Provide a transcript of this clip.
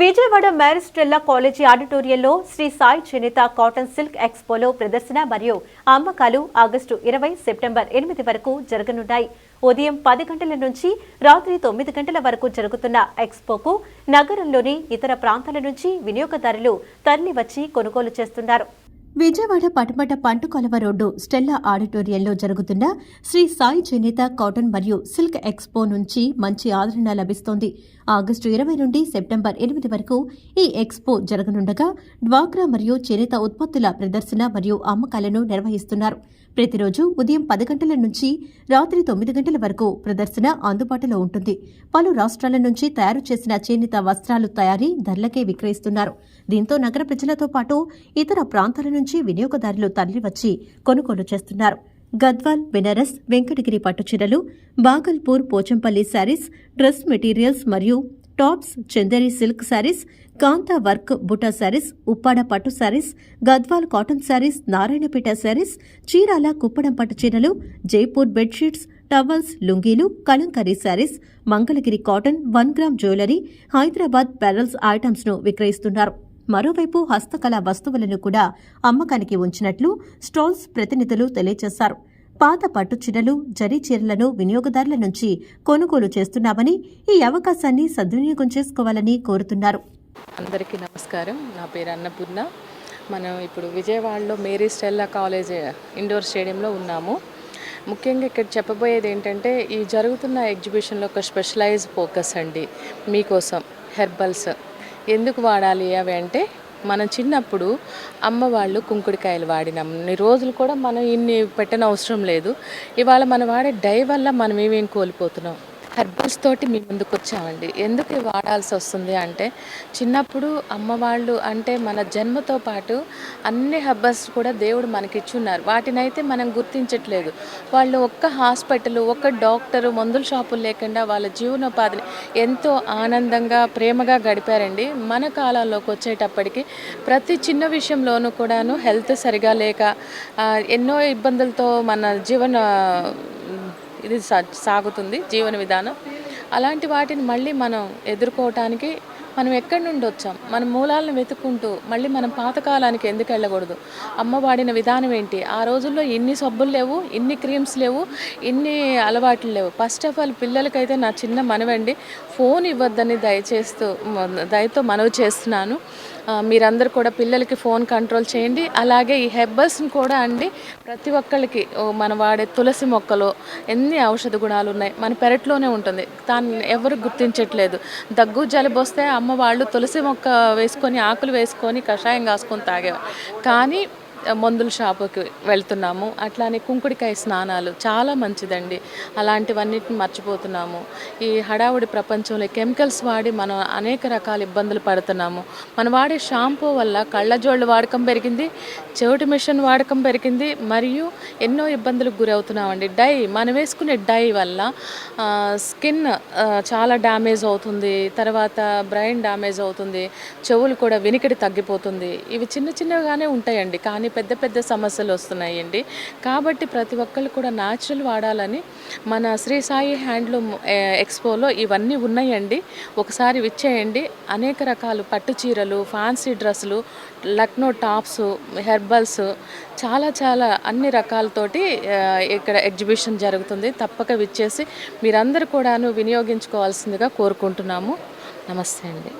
Vijayawada మ్యారిస్టెల్లా college ఆడిటోరియంలో శ్రీ సాయి చేనేత cotton silk ఎక్స్పోలో ప్రదర్శన మరియు అమ్మకాలు ఆగస్టు ఇరవై సెప్టెంబర్ ఎనిమిది వరకు జరగనున్నాయి. ఉదయం పది గంటల నుంచి రాత్రి తొమ్మిది గంటల వరకు జరుగుతున్న ఎక్స్పోకు నగరంలోని ఇతర ప్రాంతాల నుంచి వినియోగదారులు తరలివచ్చి కొనుగోలు చేస్తున్నారు. విజయవాడ పటమట పంటుకొలవ రోడ్డు స్టెల్లా ఆడిటోరియంలో జరుగుతున్న శ్రీ సాయి చేనేత కాటన్ మరియు సిల్క్ ఎక్స్పో నుంచి మంచి ఆదరణ లభిస్తోంది. ఆగస్టు ఇరవై నుండి సెప్టెంబర్ ఎనిమిది వరకు ఈ ఎక్స్పో జరగనుండగా డ్వాక్రా మరియు చేనేత ఉత్పత్తుల ప్రదర్శన మరియు అమ్మకాలను నిర్వహిస్తున్నారు. ప్రతిరోజు ఉదయం పది గంటల నుంచి రాత్రి తొమ్మిది గంటల వరకు ప్రదర్శన అందుబాటులో ఉంటుంది. పలు రాష్ట్రాల నుంచి తయారు చేసిన చేనేత వస్త్రాలు తయారీ ధరలకే విక్రయిస్తున్నారు. దీంతో నగర ప్రజలతో పాటు ఇతర ప్రాంతాల నుంచి వినియోగదారులు తరలివచ్చి కొనుగోలు చేస్తున్నారు. గద్వాల్ బెనారస్ వెంకటగిరి పట్టుచీరలు బాగల్పూర్ పోచంపల్లి శారీస్ డ్రెస్ మెటీరియల్స్ మరియు tops Chanderi silk sarees Kantha work buta saris Uppada పట్టు శారీస్ గద్వాల్ కాటన్ శారీస్ నారాయణపేట శారీస్ చీరాల కుప్పడం పట్టు చీరలు Jaipur bedsheets towels లుంగీలు Kalamkari sarees Mangalagiri cotton one gram jewellery Hyderabad barrels ఐటమ్స్ను విక్రయిస్తున్నారు. మరోవైపు హస్తకళ వస్తువులను కూడా అమ్మకానికి ఉంచినట్లు స్టాల్స్ ప్రతినిధులు తెలియజేశారు. పాత పట్టు చీరలు జరీ చీరలను వినియోగదారుల నుంచి కొనుగోలు చేస్తున్నామని ఈ అవకాశాన్ని సద్వినియోగం చేసుకోవాలని కోరుతున్నారు. అందరికీ నమస్కారం. నా పేరు అన్నపూర్ణ. మనం ఇప్పుడు విజయవాడలో మేరీ స్టెల్లా కాలేజ్ ఇండోర్ స్టేడియంలో ఉన్నాము. ముఖ్యంగా ఇక్కడ చెప్పబోయేది ఏంటంటే ఈ జరుగుతున్న ఎగ్జిబిషన్లో ఒక స్పెషలైజ్ ఫోకస్ అండి. మీకోసం హెర్బల్స్. ఎందుకు వాడాలి అవి అంటే మనం చిన్నప్పుడు అమ్మ వాళ్ళు కుంకుడికాయలు వాడినాం. ఇన్ని రోజులు కూడా మనం ఇన్ని పెట్టనవసరం అవసరం లేదు. ఇవాళ మనం వాడే డై వల్ల మనం ఏమేమి కోల్పోతున్నాం? హెర్బల్స్ తోటి మీ ముందుకు వచ్చామండి. ఎందుకు వాడాల్సి వస్తుంది అంటే చిన్నప్పుడు అమ్మవాళ్ళు అంటే మన జన్మతో పాటు అన్ని హెర్బల్స్ కూడా దేవుడు మనకిచ్చున్నారు. వాటినైతే మనం గుర్తించట్లేదు. వాళ్ళు ఒక్క హాస్పిటల్ ఒక్క డాక్టర్ మందుల షాపులు లేకుండా వాళ్ళ జీవనోపాధిని ఎంతో ఆనందంగా ప్రేమగా గడిపారండి. మన కాలంలోకి వచ్చేటప్పటికి ప్రతి చిన్న విషయంలోనూ కూడాను హెల్త్ సరిగా లేక ఎన్నో ఇబ్బందులతో మన జీవన ఇది సా- సాగుతుంది జీవన విధానం. అలాంటి వాటిని మళ్ళీ మనం ఎదుర్కోవటానికి మనం ఎక్కడి నుండి వచ్చాం? మన మూలాలను వెతుక్కుంటూ మళ్ళీ మనం పాతకాలానికి ఎందుకు వెళ్ళకూడదు? అమ్మ వాడిన విధానం ఏంటి? ఆ రోజుల్లో ఇన్ని సబ్బులు లేవు ఇన్ని క్రీమ్స్ లేవు ఇన్ని అలవాట్లు లేవు. ఫస్ట్ ఆఫ్ ఆల్ పిల్లలకైతే నా చిన్న మనవండి ఫోన్ ఇవ్వద్దని దయచేస్తూ దయతో మనవి చేస్తున్నాను. మీరందరూ కూడా పిల్లలకి ఫోన్ కంట్రోల్ చేయండి. అలాగే ఈ హెర్బల్స్ని కూడా అండి ప్రతి ఒక్కళ్ళకి మనం వాడే తులసి మొక్కలో ఎన్ని ఔషధ గుణాలు ఉన్నాయి మన పెరట్లోనే ఉంటుంది. దాన్ని ఎవరు గుర్తించట్లేదు. దగ్గు జలుబు వస్తే అమ్మ వాళ్ళు తులసి మొక్క వేసుకొని ఆకులు వేసుకొని కషాయం కాసుకొని తాగేవారు కానీ మందుల షాపుకి వెళ్తున్నాము. అట్లానే కుంకుడికాయ స్నానాలు చాలా మంచిదండి. అలాంటివన్నిటిని మర్చిపోతున్నాము. ఈ హడావుడి ప్రపంచంలో కెమికల్స్ వాడి మనం అనేక రకాల ఇబ్బందులు పడుతున్నాము. మనం వాడే షాంపూ వల్ల కళ్ళజోళ్ళు వాడకం పెరిగింది చెవిటి మిషన్ వాడకం పెరిగింది మరియు ఎన్నో ఇబ్బందులకు గురవుతున్నామండి. డై మనం వేసుకునే డై వల్ల స్కిన్ చాలా డ్యామేజ్ అవుతుంది. తర్వాత బ్రెయిన్ డ్యామేజ్ అవుతుంది. చెవులు కూడా వినికిడి తగ్గిపోతుంది. ఇవి చిన్న చిన్నగానే ఉంటాయండి. కానీ పెద్ద పెద్ద సమస్యలు వస్తున్నాయండి. కాబట్టి ప్రతి ఒక్కళ్ళు కూడా న్యాచురల్ వాడాలని మన శ్రీ సాయి హ్యాండ్లూమ్ ఎక్స్పోలో ఇవన్నీ ఉన్నాయండి. ఒకసారి విచ్చేయండి. అనేక రకాలు పట్టు చీరలు ఫ్యాన్సీ డ్రెస్సులు లక్నో టాప్స్ హెర్బల్స్ చాలా చాలా అన్ని రకాలతోటి ఇక్కడ ఎగ్జిబిషన్ జరుగుతుంది. తప్పక విచ్చేసి మీరందరూ కూడాను వినియోగించుకోవాల్సిందిగా కోరుకుంటున్నాము. నమస్తే అండి.